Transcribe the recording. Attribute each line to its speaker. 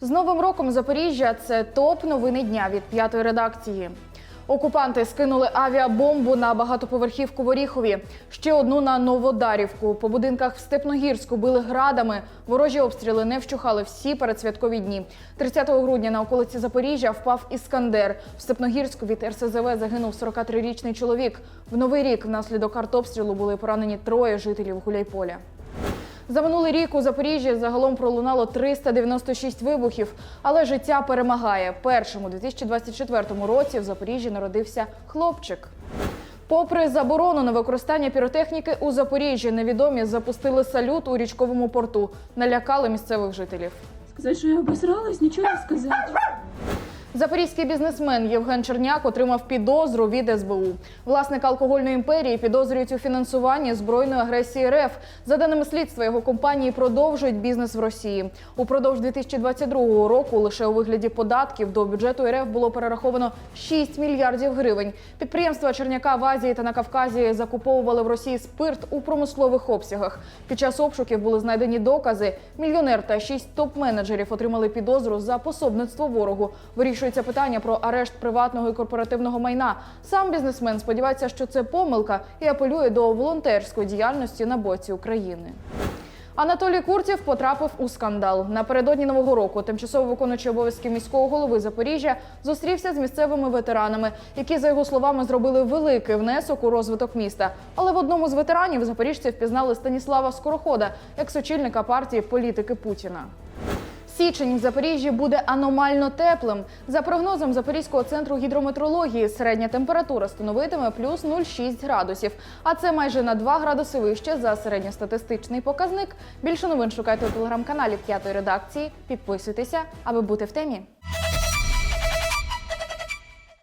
Speaker 1: З новим роком Запоріжжя це топ новини дня від п'ятої редакції. Окупанти скинули авіабомбу на багатоповерхівку в Оріхові, ще одну на Новодарівку. По будинках в Степногірську били градами. Ворожі обстріли не вщухали всі передсвяткові дні. 30 грудня на околиці Запоріжжя впав Іскандер. В Степногірську від РСЗВ загинув 43-річний чоловік. В новий рік внаслідок артобстрілу були поранені троє жителів Гуляйполя. За минулий рік у Запоріжжі загалом пролунало 396 вибухів, але життя перемагає. Першим у 2024 році в Запоріжжі народився хлопчик. Попри заборону на використання піротехніки у Запоріжжі, невідомі запустили салют у річковому порту, налякали місцевих жителів.
Speaker 2: Сказать, що я обосралась, нічого не сказати.
Speaker 1: Запорізький бізнесмен Євген Черняк отримав підозру від СБУ. Власник алкогольної імперії підозрюють у фінансуванні збройної агресії РФ. За даними слідства, його компанії продовжують бізнес в Росії. Упродовж 2022 року лише у вигляді податків до бюджету РФ було перераховано 6 мільярдів гривень. Підприємства Черняка в Азії та на Кавказі закуповували в Росії спирт у промислових обсягах. Під час обшуків були знайдені докази. Мільйонер та шість топ-менеджерів отримали підозру за пособництво ворогу. Вирішується питання про арешт приватного і корпоративного майна. Сам бізнесмен сподівається, що це помилка і апелює до волонтерської діяльності на боці України. Анатолій Курців потрапив у скандал. Напередодні нового року тимчасово виконуючий обов'язки міського голови Запоріжжя зустрівся з місцевими ветеранами, які, за його словами, зробили великий внесок у розвиток міста. Але в одному з ветеранів запоріжці впізнали Станіслава Скорохода, як-сочільника партії політики Путіна. Січень в Запоріжжі буде аномально теплим. За прогнозом Запорізького центру гідрометрології, середня температура становитиме плюс 0,6 градусів. А це майже на 2 градуси вище за середньостатистичний показник. Більше новин шукайте у телеграм-каналі п'ятої редакції. Підписуйтеся, аби бути в темі.